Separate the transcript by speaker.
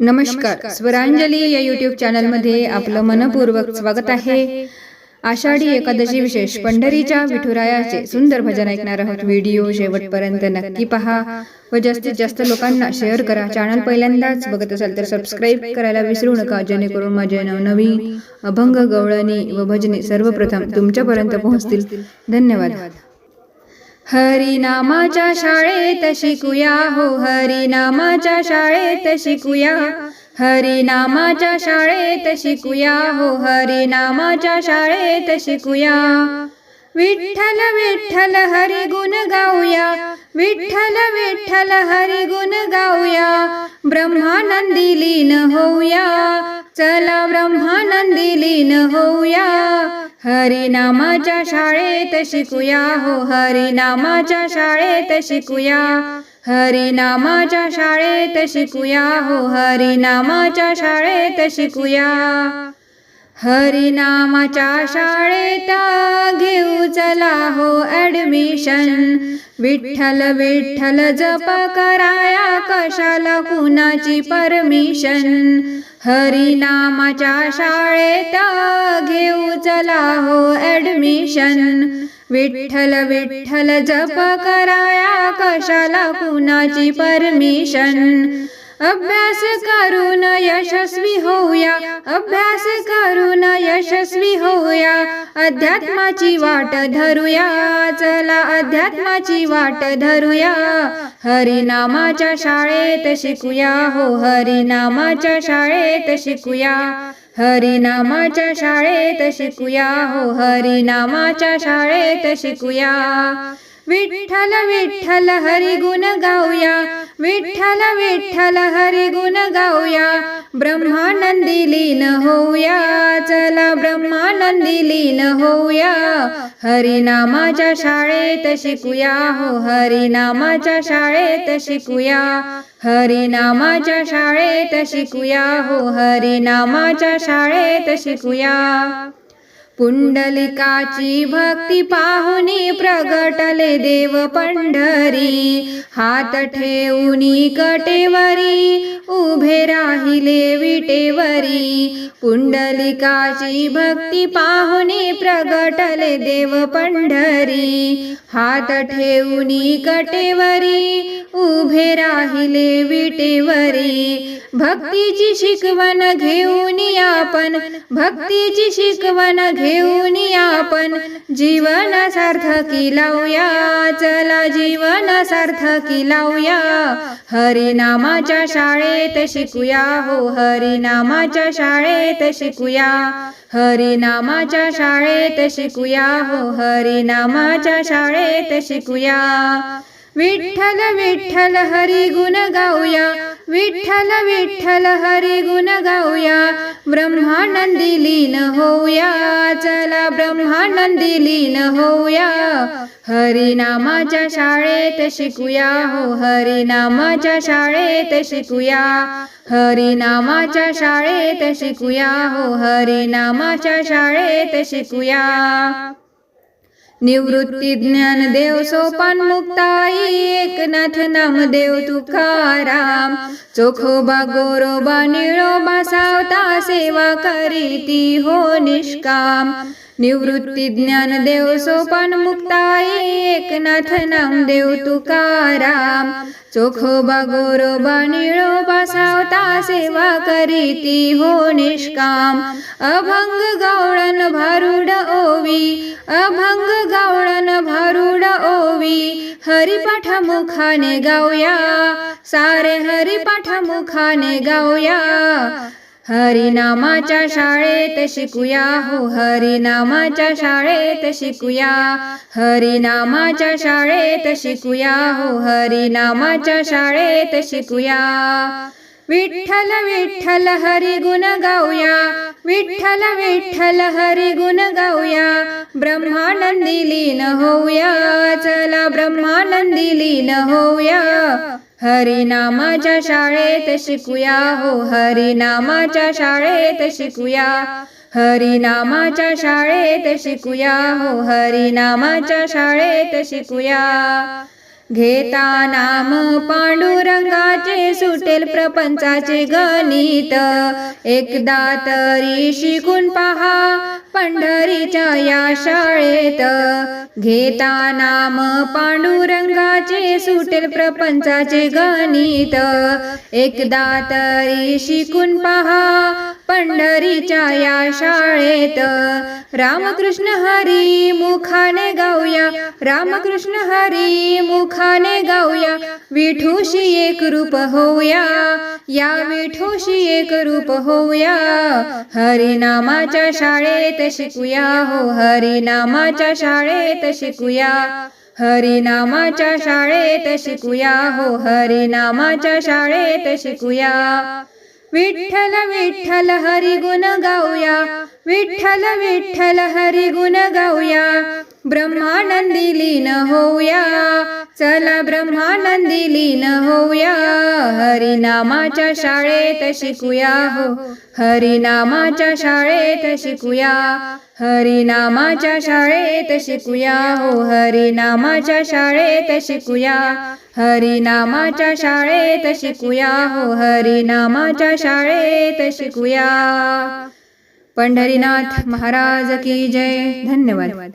Speaker 1: नमस्कार. स्वरांजली या यूट्यूब चॅनलमध्ये आपलं मनपूर्वक स्वागत आहे. आषाढी एकादशी विशेष पंढरीच्या विठुरायाचे सुंदर भजन ऐकणार आहोत. व्हिडिओ शेवटपर्यंत नक्की पहा व जास्तीत जास्त लोकांना शेअर करा. चॅनल पहिल्यांदाच बघत असाल तर सबस्क्राईब करायला विसरू नका. जेणेकरून माझे नवनवीन अभंग गवळणी व भजने सर्वप्रथम तुमच्यापर्यंत पोहोचतील. धन्यवाद. हरिनामाच्या शाळेत शिकूया. हो हरिनामाच्या शाळेत शिकूया. हरिनामाच्या शाळेत शिकूया. हो हरिनामाच्या शाळेत शिकूया. विठ्ठल विठ्ठल हरी गुण गाऊया. विठ्ठल विठ्ठल हरी गुण गाऊया. ब्रह्मानंदी लीन होऊया. चला ब्रह्मानंदी लीन होऊया. हरिनामाच्या शाळेत शिकूया. हो हरिनामाच्या शाळेत शिकूया. हरिनामाच्या शाळेत शिकूया. हो हरिनामाच्या शाळेत शिकूया. हरिनामाच्या शाळेत घेऊ. चला हो ॲडमिशन विठ्ठल विठ्ठल जप कराया. कशाला कुणाची परमिशन हरिनामाच्या शाळेत घेऊ चला हो ॲडमिशन विठ्ठल विठ्ठल जप कराया कशाला कुणाची परमिशन अभ्यास करून यशस्वी होऊया अभ्यास करून यशस्वी होऊया. अध्यात्माची वाट धरूया. चला अध्यात्माची वाट धरूया. हरिनामाच्या शाळेत शिकूया. हो हरिनामाच्या शाळेत शिकूया. हरिनामाच्या शाळेत शिकूया. हो हरिनामाच्या शाळेत शिकूया. विठ्ठल विठ्ठल हरिगुण गाऊया. विठ्ठल विठ्ठल हरिगुण गाऊया. ब्रह्मानंदी लीन होऊया. चला ब्रह्मानंदी लीन होऊया. हरिनामाच्या शाळेत शिकूया. हो हरिनामाच्या शाळेत शिकूया. हरिनामाच्या शाळेत शिकूया. हो हरिनामाच्या शाळेत शिकूया. पुंडलिकाची भक्ती पाहुनी प्रगटले देव पंढरी. हात ठेवूनी कटेवरी उभे राहिले विटेवरी. पुंडलिकाची भक्ती पाहुनी प्रगटले देव पंढरी. हात ठेवूनी कटेवरी उभे राहिले विटेवरी. भक्तीची शिकवण घेऊन आपण भक्तीची शिकवण घे घेऊन आपण जीवन सार्थकी लावूया. चला जीवन सार्थकी लावूया. हरिनामाच्या शाळेत शिकूया. हो हरिनामाच्या शाळेत शिकूया. हरिनामाच्या शाळेत शिकूया. हो हरिनामाच्या शाळेत शिकूया. विठ्ठल विठ्ठल हरी गुण गाऊया. विठ्ठल विठ्ठल हरी गुण गाऊया. ब्रह्मानंदी लीन होऊया. चला ब्रह्मानंदी लीन होऊया. हरिनामाच्या शाळेत शिकूया. हो हरिनामाच्या शाळेत शिकूया. हरिनामाच्या शाळेत शिकूया. हो हरिनामाच्या शाळेत शिकूया. નિવૃત્તિ જ્ઞાન દેવ સોપાન મુક્તાઈ એકનાથ નામ દેવ તુકારામ ચોખો બા ગોરો બા નીળો બા સાવતા સેવા કરીતી હો નિષ્કામ. નિવૃત્તિ જ્ઞાન દેવ સોપાન મુક્તાઈ એકનાથ નામ દેવ તુકારામ ચોખો બા ગોરો બા નીળો सेवा करीती हो निष्काम। अभंग गवळण भारुड ओवी। अभंग गवळण भारुड ओवी। हरिपाठ मुखाने गाऊया। सारे हरिपाठ मुखाने गाऊया। हरिनामाच्या शाळेत शिकूया हो हरिनामाच्या शाळेत शिकूया। हरिनामाच्या शाळेत शिकूया हो हरिनामाच्या शाळेत शिकूया। विठ्ठल विठ्ठल हरी गुण गाऊया. विठ्ठल विठ्ठल हरी गुण गाऊया. ब्रह्मानंदी लीन होऊया. चला ब्रह्मानंदी लीन होऊया. हरिनामाच्या शाळेत शिकूया. हो हरिनामाच्या शाळेत शिकूया. हरिनामाच्या शाळेत शिकूया. हो हरिनामाच्या शाळेत शिकूया. घेता नाम पांडुरंगाचे सुटेल प्रपंचाचे गणित. एकदा तरी शिकून पहा पंढरीच्या या शाळेत. घेता नाम पांडुरंगाचे सुटेल प्रपंचाचे गणित. एकदा तरी शिकून पहा पंढरीच्या या शाळेत. रामकृष्ण हरी मुखाने गाऊया. रामकृष्ण हरी मुखाने गाऊया. विठूशी एक रूप होऊया. या विठूशी एक रूप होऊया. हरिनामाच्या शाळेत शिकूया हो. हरिनामाच्या शाळेत शिकूया. हरिनामाच्या शाळेत शिकूया हो. हरिनामाच्या शाळेत शिकूया. विठ्ठल विठ्ठल हरी गुण गाऊया. विठ्ठल विठ्ठल हरी गुण गाऊया. ब्रह्मानंदी लीन होऊया. चला ब्रह्मानंदी लीन होऊया. हरिनामाच्या शाळेत शिकूया. हो हरिनामाच्या शाळेत शिकूया. हरिनामाच्या शाळेत शिकूया. हो हरिनामाच्या शाळेत शिकूया. हरिनामाच्या शाळेत शिकूया. हो हरिनामाच्या शाळेत शिकूया. पंढरीनाथ महाराज की जय. धन्यवाद.